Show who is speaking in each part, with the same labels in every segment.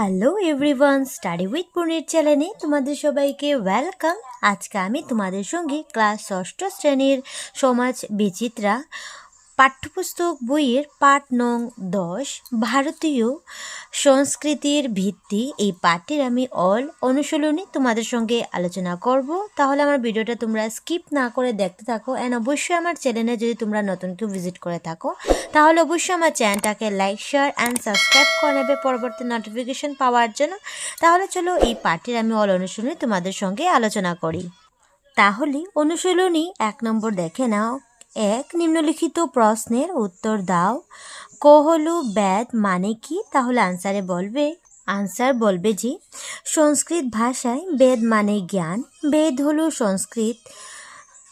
Speaker 1: Hello everyone study with Punir চ্যানেলে তোমাদের সবাইকে ওয়েলকাম আজকে আমি তোমাদের সঙ্গে ক্লাস ষষ্ঠ শ্রেণির সমাজ বিচিত্রা পাঠ্যপুস্তক বইয়ের পাঠ নং দশ, ভারতীয় সংস্কৃতির ভিত্তি। এই পাঠের আমি অল অনুশীলনী তোমাদের সঙ্গে আলোচনা করব। তাহলে আমার ভিডিওটা তোমরা স্কিপ না করে দেখতে থাকো। অ্যান্ড অবশ্যই আমার চ্যানেলে যদি তোমরা নতুন কেউ ভিজিট করে থাকো, তাহলে অবশ্যই আমার চ্যানেলটাকে লাইক শেয়ার অ্যান্ড সাবস্ক্রাইব করে নেবে পরবর্তী নোটিফিকেশন পাওয়ার জন্য। তাহলে চলো এই পাঠের আমি অল অনুশীলনী তোমাদের সঙ্গে আলোচনা করি। তাহলে অনুশীলনী এক নম্বর দেখে নাও। এক নিম্নলিখিত প্রশ্নের উত্তর দাও। কোহলু বেদ মানে কি? তাহলে আনসারে বলবে আনসার বলবে যে, সংস্কৃত ভাষায় বেদ মানে জ্ঞান বেদ হলো সংস্কৃত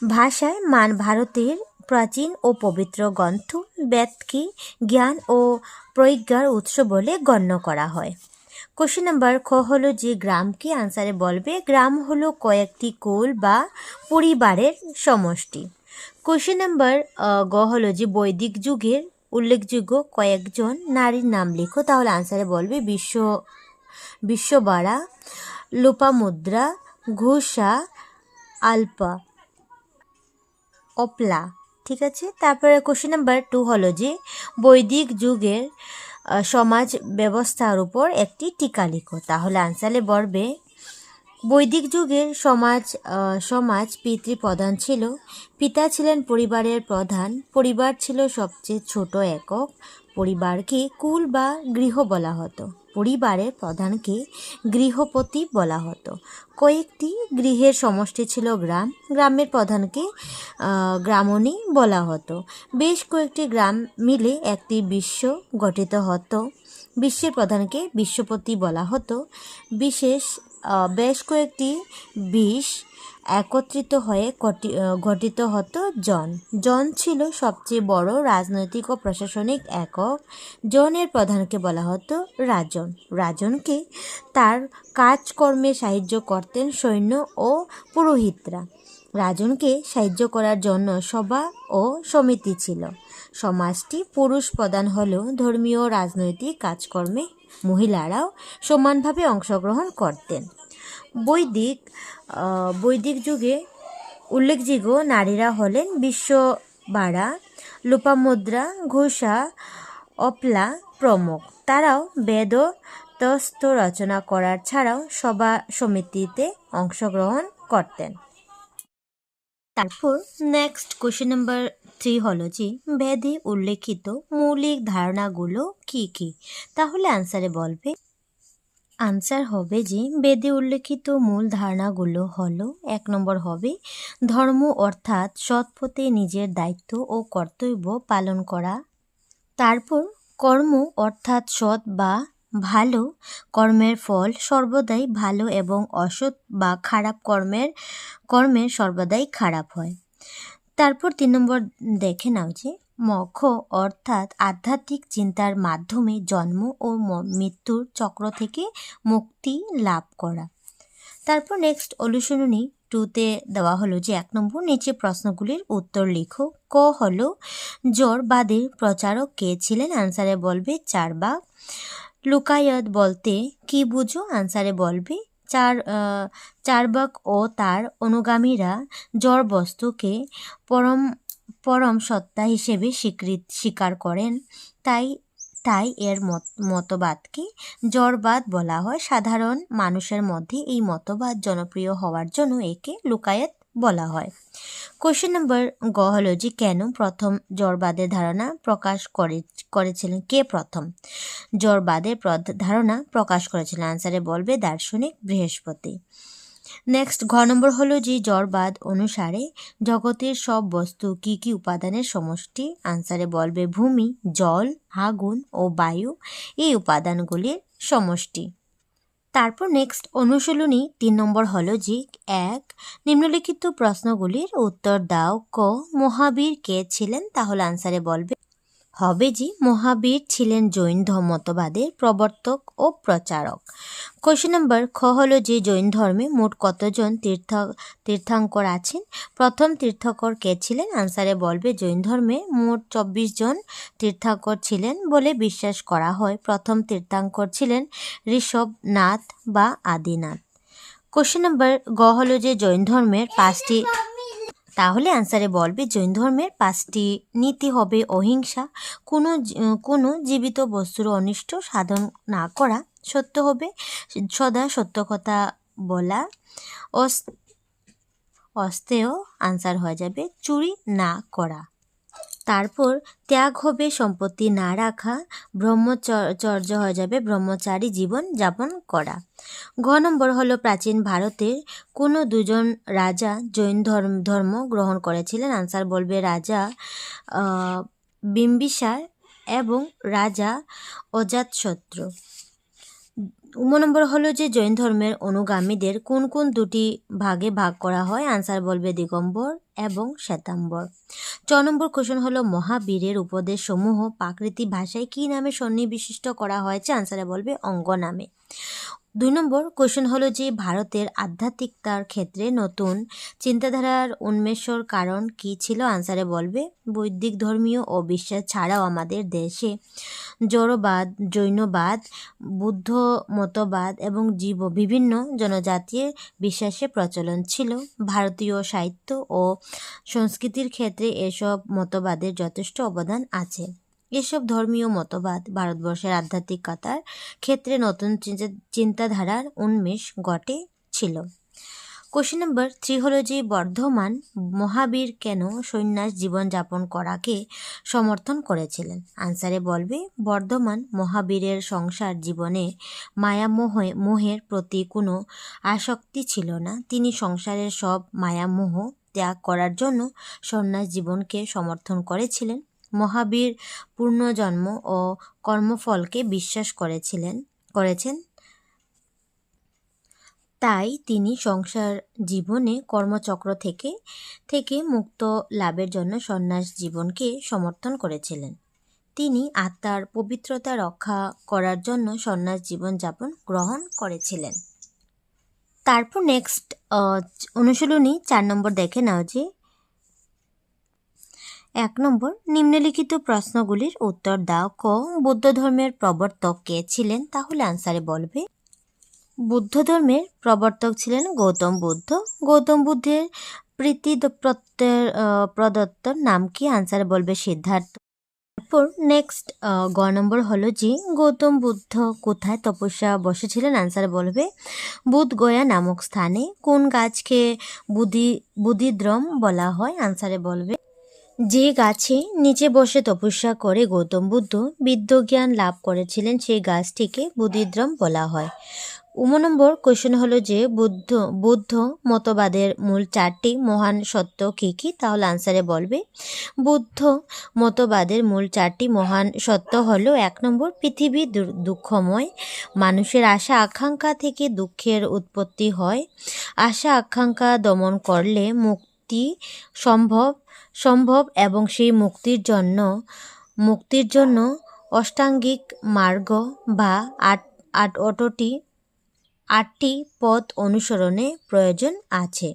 Speaker 1: ভাষায় মান ভারতের প্রাচীন ও পবিত্র গ্রন্থ। বেদকে জ্ঞান ও প্রজ্ঞার উৎস বলে গণ্য করা হয়। কোশ্চেন নাম্বার খ হলো যে গ্রাম কি আনসারে বলবে, গ্রাম হলো কয়েকটি কুল বা পরিবারের সমষ্টি। কোশ্চেন নাম্বার গ হলো যে বৈদিক যুগের উল্লেখযোগ্য কয়েকজন নারীর নাম লেখো, তাহলে আনসারে বলবে বিশ্ব বিশ্ববাড়া লোপামুদ্রা, ঘোষা, আলপা, অপলা, ঠিক আছে? তারপরে কোশ্চেন নাম্বার টু হলো যে বৈদিক যুগের সমাজ ব্যবস্থার উপর একটি টিকা লিখো, তাহলে আনসারে বলবে বৈদিক যুগের সমাজ সমাজ পিতৃপ্রধান ছিল। পিতা ছিলেন পরিবারের প্রধান। পরিবার ছিল সবচেয়ে ছোট একক। পরিবারকে কুল বা গৃহ বলা হতো। পরিবারের প্রধানকে গৃহপতি বলা হতো। কয়েকটি গৃহের সমষ্টি ছিল গ্রাম। গ্রামের প্রধানকে গ্রামণী বলা হতো। বেশ কয়েকটি গ্রাম মিলে একটি বিশ্ব গঠিত হতো। বিশ্বের প্রধানকে বিশ্বপতি বলা হতো। বিশেষ বেশ কয়েকটি বিষ একত্রিত হয়ে গঠি- গঠিত হতো জন। জন ছিল সবচেয়ে বড় রাজনৈতিক ও প্রশাসনিক একক। জনের প্রধানকে বলা হতো রাজন। রাজনকে তার কাজকর্মে সাহায্য করতেন সৈন্য ও পুরোহিতরা। রাজনকে সাহায্য করার জন্য সভা ও সমিতি ছিল। সমাজটি পুরুষ প্রধান হলেও ধর্মীয় রাজনৈতিক কাজকর্মে মহিলারাও সমানভাবে অংশগ্রহণ করতেন। বৈদিক বৈদিক যুগে উল্লেখযোগ্য নারীরা হলেন বিশ্ববাড়া লোপামুদ্রা, ঘোষা, অপলা প্রমুখ। তারাও বেদ তস্ত রচনা করার ছাড়াও সভা সমিতিতে অংশগ্রহণ করতেন। তারপর নেক্সট কোয়েশ্চেন নাম্বার থ্রি হলো যে বেদে উল্লেখিত মৌলিক ধারণাগুলো কি কি? তাহলে আনসারে বলবে। আনসার হবে যে বেদে উল্লেখিত মূল ধারণাগুলো হলো, এক নম্বর হবে ধর্ম অর্থাৎ সৎ পথে নিজের দায়িত্ব ও কর্তব্য পালন করা। তারপর কর্ম অর্থাৎ সৎ বা ভালো কর্মের ফল সর্বদাই ভালো এবং অসৎ বা খারাপ কর্মের কর্মের সর্বদাই খারাপ হয়। তারপর তিন নম্বর দেখে নাও যে, মক্ষ অর্থাৎ আধ্যাত্মিক চিন্তার মাধ্যমে জন্ম ও মৃত্যুর চক্র থেকে মুক্তি লাভ করা। তারপর নেক্সট অনুশীলনী টুতে দেওয়া হলো যে, এক নম্বর নিচে প্রশ্নগুলির উত্তর লিখো। ক হলো জোরবাদের প্রচারক কে ছিলেন? আনসারে বলবে চারবাগ লুকায়ত বলতে কি বুঝো? আনসারে বলবে চার চারবাক ও তার অনুগামীরা জড় বস্তুকে পরম পরম সত্তা হিসেবে স্বীকৃত স্বীকার করেন। তাই তাই এর মত, মতবাদকে জড়বাদ বলা হয়। সাধারণ মানুষের মধ্যে এই মতবাদ জনপ্রিয় হওয়ার জন্য একে লুকায়েত বলা হয়। কোশ্চেন নম্বর গ হলো যে কেন প্রথম জড়বাদের ধারণা প্রকাশ করে, করেছিলেন? কে প্রথম? প্রদ- ধারণা প্রকাশ করেছিলেন। আনসারে বলবে দার্শনিক বৃহস্পতি। নেক্সট ঘ নম্বর হলো যে জড়বাদ অনুসারে জগতের সব বস্তু কি কি উপাদানের সমষ্টি? আনসারে বলবে ভূমি, জল, আগুন ও বায়ু এই উপাদানগুলির সমষ্টি। তারপর নেক্সট অনুশীলনী তিন নম্বর হলো জিক এক। নিম্নলিখিত প্রশ্নগুলির উত্তর দাও, ক। মহাবীর কে ছিলেন? তাহলে আনসারে বলবে হবে যে মহাবীর ছিলেন জৈন ধর্মতবাদের প্রবর্তক ও প্রচারক। কোয়েশ্চেন নম্বর খ হলো যে জৈন ধর্মে মোট কতজন তীর্থ, তীর্থাঙ্কর আছেন? প্রথম তীর্থকর কে ছিলেন? আনসারে বলবে, জৈন ধর্মে মোট চব্বিশ জন তীর্থঙ্কর ছিলেন বলে বিশ্বাস করা হয়। প্রথম তীর্থাঙ্কর ছিলেন ঋষভনাথ বা আদিনাথ। কোশ্চেন নম্বর গ হলো যে জৈন ধর্মের পাঁচটি তাহলে আনসারে বলবে, জৈন ধর্মের পাঁচটি নীতি হবে অহিংসা। কোনো কোনো জীবিত বস্তুর অনিষ্ট সাধন না করা সত্য হবে। সদা সত্য কথা বলা অস্তেও আনসার হয়ে যাবে, চুরি না করা। তারপর ত্যাগ হবে, সম্পত্তি না রাখা ব্রহ্মচর্য হয়ে যাবে, ব্রহ্মচারী জীবন যাপন করা। ঘ নম্বর হলো প্রাচীন ভারতের কোনো দুজন রাজা জৈন ধর্ম ধর্ম গ্রহণ করেছিলেন। আনসার বলবে রাজা বিম্বিসার এবং রাজা অজাতশত্রু। উম নম্বর হলো যে জৈন ধর্মের অনুগামীদের কোন কোন দুটি ভাগে ভাগ করা হয়? আনসার বলবে দিগম্বর এবং শ্বেতাম্বর। চ নম্বর কোশ্চেন হলো মহাবীরের উপদেশ সমূহ প্রাকৃতিক ভাষায় কী নামে সন্নিবিশিষ্ট করা হয়েছে? আনসারে বলবে অঙ্গ নামে। দুই নম্বর কোশ্চেন হলো যে ভারতের আধ্যাত্মিকতার ক্ষেত্রে নতুন চিন্তাধারার উন্মেষর কারণ কী ছিল? আনসারে বলবে, বৈদিক ধর্মীয় ও বিশ্বাস ছাড়াও আমাদের দেশে জড়বাদ, জৈনবাদ বুদ্ধ মতবাদ এবং জীব বিভিন্ন জনজাতির বিশ্বাসে প্রচলন ছিল। ভারতীয় সাহিত্য ও সংস্কৃতির ক্ষেত্রে এসব মতবাদের যথেষ্ট অবদান আছে। এসব ধর্মীয় মতবাদ ভারতবর্ষের আধ্যাত্মিকতার ক্ষেত্রে নতুন চিন্তাধারার উন্মেষ ঘটে ছিল। কোশ্চেন নম্বর থ্রি হলো যে বর্ধমান মহাবীর কেন সন্ন্যাস জীবনযাপন করাকে সমর্থন করেছিলেন? আনসারে বলবে, বর্ধমান মহাবীরের সংসার জীবনে মায়ামোহে মোহের প্রতি কোনো আসক্তি ছিল না। তিনি সংসারের সব মায়ামোহ ত্যাগ করার জন্য সন্ন্যাস জীবনকে সমর্থন করেছিলেন। মহাবীর পূর্ণজন্ম ও কর্মফলকে বিশ্বাস করেছিলেন, করেছেন। তাই তিনি সংসার জীবনে কর্মচক্র থেকে থেকে মুক্ত লাভের জন্য সন্ন্যাস জীবনকে সমর্থন করেছিলেন। তিনি আত্মার পবিত্রতা রক্ষা করার জন্য সন্ন্যাস জীবনযাপন গ্রহণ করেছিলেন। তারপর নেক্সট অনুশীলনী চার নম্বর দেখে নাও যে। এক নম্বর, নিম্নলিখিত প্রশ্নগুলির উত্তর দাও। ক, বৌদ্ধ ধর্মের প্রবর্তক কে ছিলেন? তাহলে আনসারে বলবে, বুদ্ধ ধর্মের প্রবর্তক ছিলেন গৌতম বুদ্ধ। গৌতম বুদ্ধের প্রীতি প্রদত্তর নাম কি? আনসারে বলবে সিদ্ধার্থ। তারপর নেক্সট গ নম্বর হলো যে গৌতম বুদ্ধ কোথায় তপস্যা বসেছিলেন? আনসার বলবে বুধগয়া নামক স্থানে। কোন গাছকে বুধি, বুধিদ্রম বলা হয়? আনসারে বলবে, যে গাছে নিচে বসে তপস্যা করে গৌতম বুদ্ধ বিদ্যজ্ঞান লাভ করেছিলেন, সেই গাছটিকে বুদ্ধিদ্রম বলা হয়। উম নম্বর কোশ্চেন হলো যে, বুদ্ধ বুদ্ধ মতবাদের মূল চারটি মহান সত্য কী কী? তাহলে আনসারে বলবে, বুদ্ধ মতবাদের মূল চারটি মহান সত্য হলো, এক নম্বর পৃথিবী দুঃখময়, মানুষের আশা, আকাঙ্ক্ষা থেকে দুঃখের উৎপত্তি হয়। আশা, আকাঙ্ক্ষা দমন করলে মুক্তি সম্ভব সম্ভব এবং সেই মুক্তির জন্য মুক্তির জন্য অষ্টাঙ্গিক মার্গ বা আট আট অটোটি আটটি পথ অনুসরণে প্রয়োজন আছে।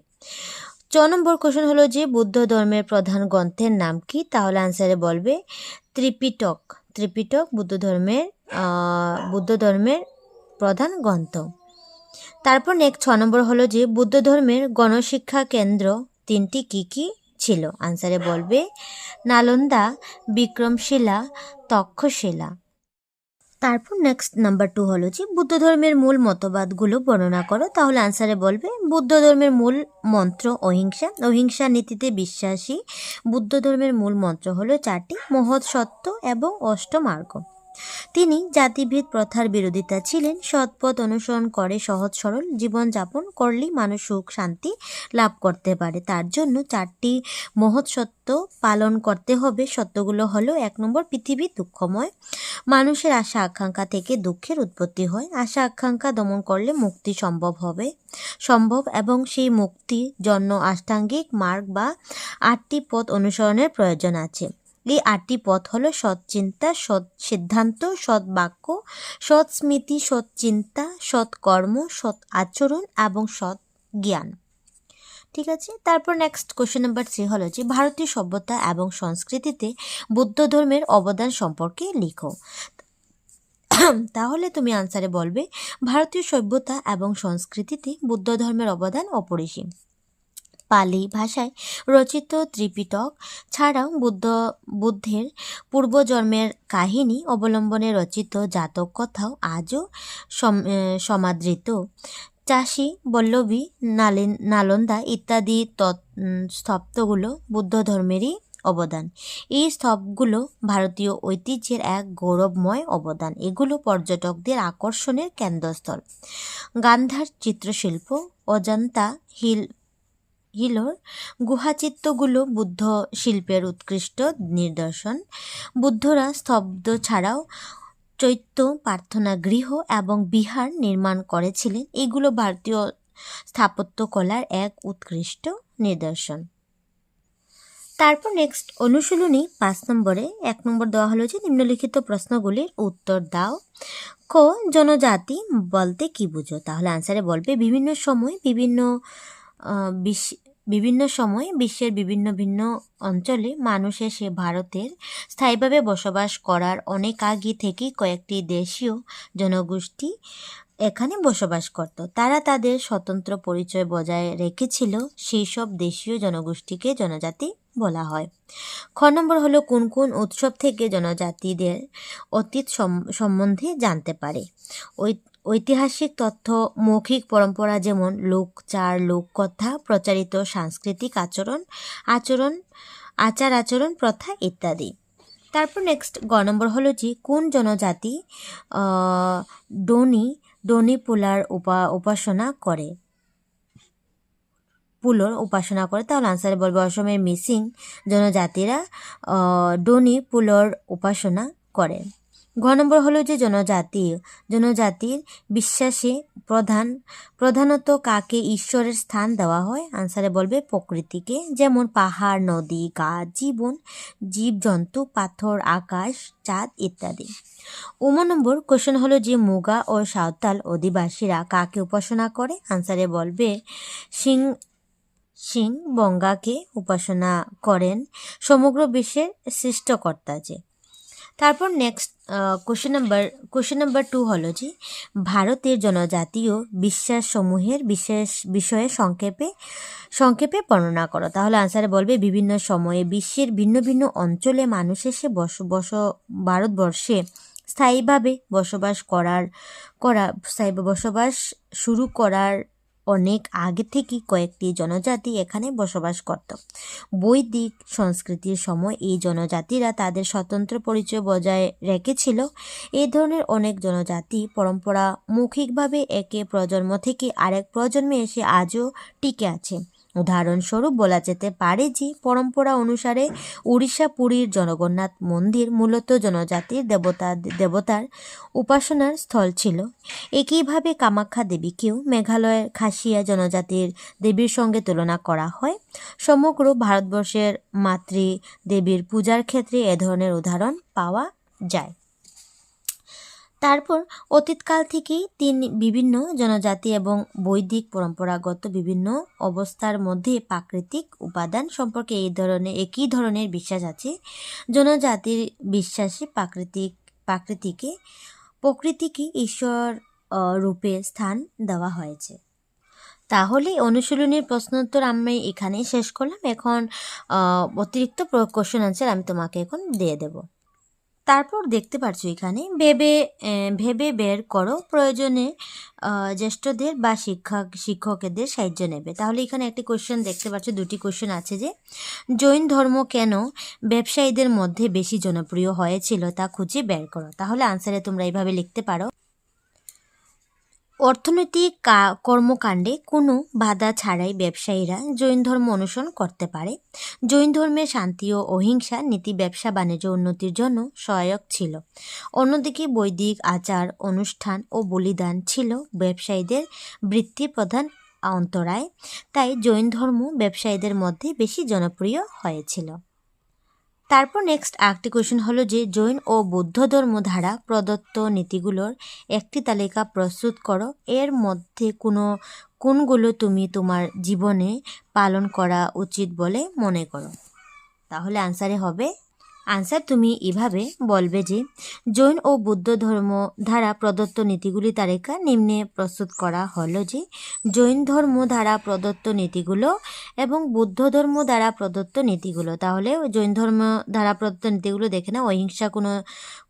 Speaker 1: চ নম্বর কোশ্চেন হলো যে, বুদ্ধ ধর্মের প্রধান গ্রন্থের নাম কি? তাহলে আনসারে বলবে ত্রিপিটক। ত্রিপিটক বুদ্ধ ধর্মের বুদ্ধ ধর্মের প্রধান গ্রন্থ। তারপর নেক্সট ছ নম্বর হলো যে, বুদ্ধ ধর্মের গণশিক্ষা কেন্দ্র তিনটি কি কি ছিল? আনসারে বলবে নালন্দা, বিক্রমশিলা, তক্ষশিলা। তারপর নেক্সট নাম্বার টু হলো যে বুদ্ধ ধর্মের মূল মতবাদগুলো বর্ণনা করো। তাহলে আনসারে বলবে, বুদ্ধ ধর্মের মূল মন্ত্র অহিংসা। অহিংসা নীতিতে বিশ্বাসী। বুদ্ধ ধর্মের মূল মন্ত্র হলো চারটি, মহৎ সত্য এবং অষ্টমার্গ। তিনি জাতিভেদ প্রথার বিরোধিতা ছিলেন, সৎপথ অনুসরণ করে, সহজ সরল জীবনযাপন করলেই মানুষ সুখ, শান্তি লাভ করতে পারে। তার জন্য চারটি মহৎ সত্য পালন করতে হবে। সত্যগুলো হলো, এক নম্বর, পৃথিবী দুঃখময়। মানুষের আশা, আকাঙ্ক্ষা থেকে দুঃখের উৎপত্তি হয়। আশা, আকাঙ্ক্ষা দমন করলে মুক্তি সম্ভব হবে। সম্ভব এবং সেই মুক্তির জন্য আষ্টাঙ্গিক মার্গ বা আটটি পথ অনুসরণের প্রয়োজন আছে। এই আটটি পথ হলো সৎ চিন্তা সৎ সিদ্ধান্ত, সৎ বাক্য, সৎ স্মৃতি, সৎ চিন্তা, সৎ কর্ম, সৎ আচরণ এবং সৎ জ্ঞান। ঠিক আছে? তারপর নেক্সট কোশ্চেন নাম্বার থ্রি হলো যে, ভারতীয় সভ্যতা এবং সংস্কৃতিতে বুদ্ধ ধর্মের অবদান সম্পর্কে লিখো। তাহলে তুমি আনসারে বলবে, ভারতীয় সভ্যতা এবং সংস্কৃতিতে বুদ্ধ ধর্মের অবদান অপরিসীম। পালি ভাষায় রচিত ত্রিপিটক ছাড়াও বুদ্ধ, বুদ্ধের পূর্বজন্মের কাহিনী অবলম্বনে রচিত জাতক কথাও আজও সম- সমাদৃত। চাষি, বল্লভী, নালিন, নালন্দা ইত্যাদি স্তব্ধগুলো বুদ্ধ ধর্মেরই অবদান। এই স্তবগুলো ভারতীয় ঐতিহ্যের এক গৌরবময় অবদান। এগুলো পর্যটকদের আকর্ষণের কেন্দ্রস্থল। গান্ধার চিত্রশিল্প, অজন্তা, হিল হিলোর গুহাচিত্রগুলো বুদ্ধ শিল্পের উৎকৃষ্ট নিদর্শন। বুদ্ধরা স্তব্ধ ছাড়াও চৈত্য প্রার্থনা গৃহ এবং বিহার নির্মাণ করেছিলেন। এগুলো ভারতীয় স্থাপত্যকলার এক উৎকৃষ্ট নিদর্শন। তারপর নেক্সট অনুশীলনী পাঁচ নম্বরে। এক নম্বর দেওয়া হলো যে, নিম্নলিখিত প্রশ্নগুলির উত্তর দাও। ক, জনজাতি বলতে কি বুঝো? তাহলে আনসারে বলবে, বিভিন্ন সময় বিভিন্ন বিভিন্ন সময় বিশ্বের বিভিন্ন ভিন্ন অঞ্চলে মানুষ এসে ভারতের স্থায়ীভাবে বসবাস করার অনেক আগে থেকেই কয়েকটি দেশীয় জনগোষ্ঠী এখানে বসবাস করত। তারা তাদের স্বতন্ত্র পরিচয় বজায় রেখেছিল সেই সব দেশীয় জনগোষ্ঠীকে জনজাতি বলা হয়। খ নম্বর হলো, কোন কোন উৎসব থেকে জনজাতিদের অতীত সম- সম্বন্ধে জানতে পারে। ঐ- ঐতিহাসিক তথ্য, মৌখিক পরম্পরা যেমন লোকচার লোককথা, প্রচারিত সাংস্কৃতিক আচরণ আচরণ, আচার আচরণ, প্রথা ইত্যাদি। তারপর নেক্সট গ নম্বর হলো যে, কোন জনজাতি ডোনি ডোনি পুলার উপা, উপাসনা করে? পুলোর উপাসনা করে, তাহলে আনসারে বলবে অসমের মিসিং জনজাতিরা ডোনি পুলোর উপাসনা করে। ঘ নম্বর হলো যে জনজাতি। জনজাতির বিশ্বাসে প্রধান, প্রধানত কাকে ঈশ্বরের স্থান দেওয়া হয়? আনসারে বলবে প্রকৃতিকে। যেমন পাহাড়, নদী, গাছ, জীবন, জীবজন্তু, পাথর, আকাশ, চাঁদ ইত্যাদি। উম নম্বর কোশ্চেন হলো যে মুগা ও সাঁওতাল অধিবাসীরা কাকে উপাসনা করে? আনসারে বলবে সিং সিং বঙ্গাকে উপাসনা করেন সমগ্র বিশ্বের সৃষ্টকর্তা যে। তারপর next question number question number two হলো যে, ভারতের জনজাতীয় বিশ্বাসসমূহের বিশেষ বিষয়ে সংক্ষেপে সংক্ষেপে বর্ণনা করো। তাহলে আনসারে বলবে, বিভিন্ন সময়ে বিশ্বের ভিন্ন ভিন্ন অঞ্চলে মানুষ এসে বস বস, ভারতবর্ষে স্থায়ীভাবে বসবাস করার, করা, স্থায়ী বসবাস শুরু করার অনেক আগে থেকেই কয়েকটি জনজাতি এখানে বসবাস করত। বৈদিক সংস্কৃতির সময় এই জনজাতিরা তাদের স্বতন্ত্র পরিচয় বজায় রেখেছিল। এই ধরনের অনেক জনজাতি পরম্পরা মৌখিকভাবে একে প্রজন্ম থেকে আরেক প্রজন্মে এসে আজও টিকে আছে। উদাহরণস্বরূপ বলা যেতে পারে যে পরম্পরা অনুসারে উড়িষ্যা পুরীর জগন্নাথ মন্দির মূলত জনজাতির দেবতা, দেবতার উপাসনার স্থল ছিল। একইভাবে কামাখ্যা দেবীকেও মেঘালয়ের খাসিয়া জনজাতির দেবীর সঙ্গে তুলনা করা হয়। সমগ্র ভারতবর্ষের মাতৃ দেবীর পূজার ক্ষেত্রে এ ধরনের উদাহরণ পাওয়া যায়। তারপর অতীতকাল থেকেই তিন বিভিন্ন জনজাতি এবং বৈদিক পরম্পরাগত বিভিন্ন অবস্থার মধ্যে প্রাকৃতিক উপাদান সম্পর্কে এই ধরনের একই ধরনের বিশ্বাস আছে। জনজাতির বিশ্বাসে প্রাকৃতিক, প্রাকৃতিকে প্রকৃতিকে ঈশ্বর রূপে স্থান দেওয়া হয়েছে। তাহলে অনুশীলনীর প্রশ্নোত্তর আমি এখানে শেষ করলাম। এখন অতিরিক্ত কোশ্চেন আনসার আমি তোমাকে এখন দিয়ে দেব। তারপর দেখতে পারছ এখানে। ভেবে ভেবে বের করো। প্রয়োজনে জ্যেষ্ঠদের বা শিক্ষক শিক্ষকদের সাহায্য নেবে। তাহলে এখানে একটি কোশ্চেন দেখতে পাচ্ছ, দুটি কোশ্চেন আছে যে, জৈন ধর্ম কেন ব্যবসায়ীদের মধ্যে বেশি জনপ্রিয় হয়েছিল তা খুঁজে বের করো। তাহলে আনসারে তোমরা এইভাবে লিখতে পারো। অর্থনৈতিক কর্মকাণ্ডে কোনো বাধা ছাড়াই ব্যবসায়ীরা জৈন ধর্ম অনুসরণ করতে পারে। জৈন ধর্মের শান্তি ও অহিংসা নীতি ব্যবসা বাণিজ্য উন্নতির জন্য সহায়ক ছিল। অন্যদিকে বৈদিক আচার, অনুষ্ঠান ও বলিদান ছিল ব্যবসায়ীদের বৃত্তি প্রধান অন্তরায়, তাই জৈন ধর্ম ব্যবসায়ীদের মধ্যে বেশি জনপ্রিয় হয়েছিল। তারপর নেক্সট আরেকটি কোয়েশন হলো যে, জৈন ও বৌদ্ধ ধর্ম ধারা প্রদত্ত নীতিগুলোর একটি তালিকা প্রস্তুত করো। এর মধ্যে কোনো, কোনগুলো তুমি তোমার জীবনে পালন করা উচিত বলে মনে করো? তাহলে আনসারে হবে আনসার তুমি এভাবে বলবে যে, জৈন ও বৌদ্ধ ধর্ম দ্বারা প্রদত্ত নীতিগুলি তালিকা নিম্নে প্রস্তুত করা হলো যে, জৈন ধর্ম দ্বারা প্রদত্ত নীতিগুলো এবং বৌদ্ধ ধর্ম দ্বারা প্রদত্ত নীতিগুলো। তাহলে জৈন ধর্ম দ্বারা প্রদত্ত নীতিগুলো দেখে না অহিংসা কোনো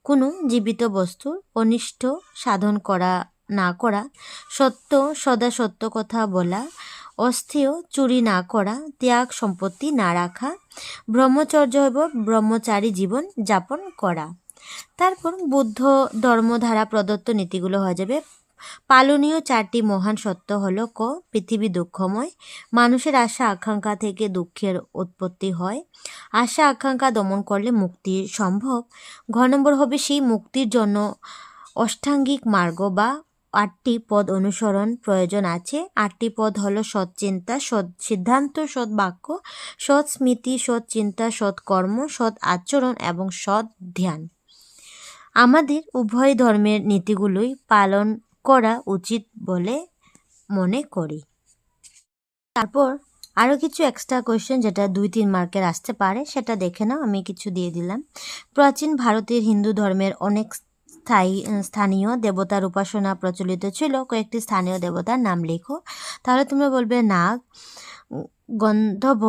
Speaker 1: কোনো জীবিত বস্তুর অনিষ্ট সাধন করা, না করা সত্য, সদা সত্য কথা বলা অস্থির চুরি না করা, ত্যাগ সম্পত্তি না রাখা, ব্রহ্মচর্য হইব ব্রহ্মচারী জীবন যাপন করা। তারপর বুদ্ধ ধর্মধারা প্রদত্ত নীতিগুলো হয়ে যাবে। পালনীয় চারটি মহান সত্য হল ক, পৃথিবী দুঃখময়, মানুষের আশা আকাঙ্ক্ষা থেকে দুঃখের উৎপত্তি হয়। আশা আকাঙ্ক্ষা দমন করলে মুক্তি সম্ভব। ঘ নম্বর হবে সেই মুক্তির জন্য অষ্টাঙ্গিক মার্গ বা আটটি পদ অনুসরণ প্রয়োজন আছে। আটটি পদ হলো সৎ চিন্তা, সৎ সিদ্ধান্ত, সৎ বাক্য, সৎ স্মৃতি, সৎ চিন্তা, সৎ কর্ম, সৎ আচরণ এবং সৎ ধ্যান। আমাদের উভয় ধর্মের নীতিগুলোই পালন করা উচিত বলে মনে করি। তারপর আরও কিছু এক্সট্রা কোয়েশ্চেন যেটা দুই তিন মার্কের আসতে পারে, সেটা দেখে নাও, আমি কিছু দিয়ে দিলাম। প্রাচীন ভারতের হিন্দু ধর্মের অনেক স্থায়ী স্থানীয় দেবতার উপাসনা প্রচলিত ছিল। কয়েকটি স্থানীয় দেবতার নাম লেখো। তাহলে তোমরা বলবে নাগ গন্ধর্ব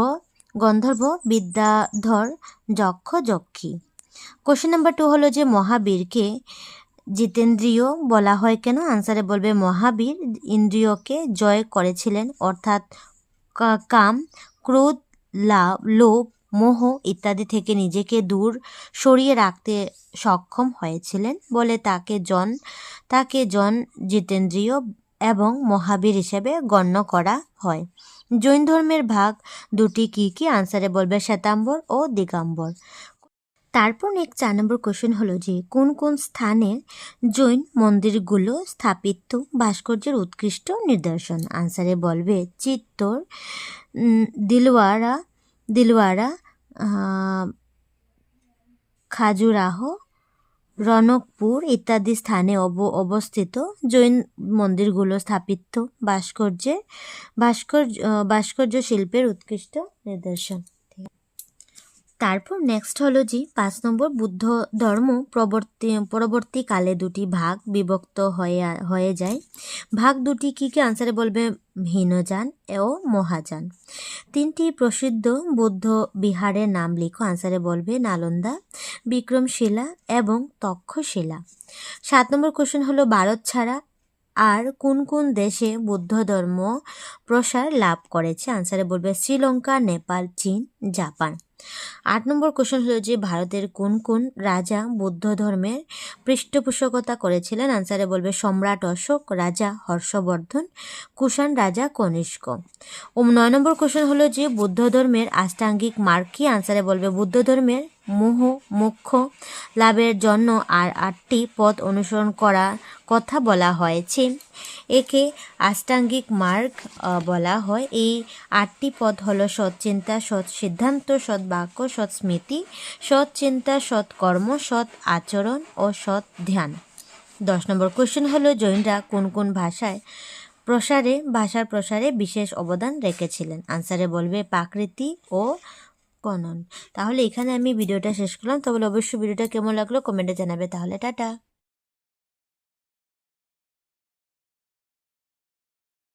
Speaker 1: গন্ধর্ব, বিদ্যাধর, যক্ষ, যক্ষী। কোশ্চেন নাম্বার টু হলো যে মহাবীরকে জিতেন্দ্রীয় বলা হয় কেন? আনসারে বলবে মহাবীর ইন্দ্রিয়কে জয় করেছিলেন। অর্থাৎ কাম, ক্রোধ লাভ লোভ মোহ ইত্যাদি থেকে নিজেকে দূর সরিয়ে রাখতে সক্ষম হয়েছিলেন বলে তাকে জন তাকে জন জিতেন্দ্রীয় এবং মহাবীর হিসেবে গণ্য করা হয়। জৈন ধর্মের ভাগ দুটি কি কি? আনসারে বলবে শ্বেতাম্বর ও দিগম্বর। তারপর এক চার নম্বর কোশ্চেন হলো যে, কোন কোন স্থানে জৈন মন্দিরগুলো স্থাপিত ভাস্কর্যের উৎকৃষ্ট নিদর্শন? আনসারে বলবে, চিত্তর দিলওয়ারা দিলওয়ারা খাজুরাহ রনকপুর ইত্যাদি স্থানে অব, অবস্থিত জৈন মন্দিরগুলো স্থাপিত ভাস্কর্যের ভাস্কর্য ভাস্কর্য শিল্পের উৎকৃষ্ট নিদর্শন। তারপর নেক্সট হলো যে পাঁচ নম্বর বুদ্ধ ধর্ম প্রবর্তী, পরবর্তীকালে দুটি ভাগ বিভক্ত হয়ে হয়ে যায়। ভাগ দুটি কী কী? আনসারে বলবে হীনযান ও মহাযান। তিনটি প্রসিদ্ধ বৌদ্ধ বিহারের নাম লিখো। আনসারে বলবে নালন্দা, বিক্রমশিলা এবং তক্ষশিলা। সাত নম্বর কোশ্চেন হলো ভারত ছাড়া আর কোন কোন দেশে বৌদ্ধ ধর্ম প্রসার লাভ করেছে? আনসারে বলবে শ্রীলঙ্কা, নেপাল, চীন, জাপান। আট নম্বর কোশ্চেন হলো যে, ভারতের কোন কোন রাজা বৌদ্ধ ধর্মের পৃষ্ঠপোষকতা করেছিলেন? আনসারে বলবে, সম্রাট অশোক, রাজা হর্ষবর্ধন, কুষাণ রাজা কনিষ্ক। ও নয় নম্বর কোশ্চেন হলো যে, বৌদ্ধ ধর্মের আষ্টাঙ্গিক মার্কি আনসারে বলবে, বৌদ্ধ ধর্মের মোহ মোক্ষ লাভের জন্য আর আটটি পথ অনুসরণ করার কথা বলা হয়েছে। একে আষ্টাঙ্গিক মার্গ বলা হয়। এই আটটি পথ হল সৎ চিন্তা সৎ সিদ্ধান্ত সৎ বাক্য সৎ স্মৃতি সৎ চিন্তা সৎ কর্ম সৎ আচরণ ও সৎ ধ্যান দশ নম্বর কোশ্চেন হলো, জৈনরা কোন কোন ভাষায় প্রসারে, ভাষার প্রসারে বিশেষ অবদান রেখেছিলেন? আনসারে বলবে, প্রাকৃতি ও কনন। তাহলে এখানে আমি ভিডিওটা শেষ করলাম। তবে অবশ্যই ভিডিওটা কেমন লাগল কমেন্টে জানাবে। তাহলে টাটা।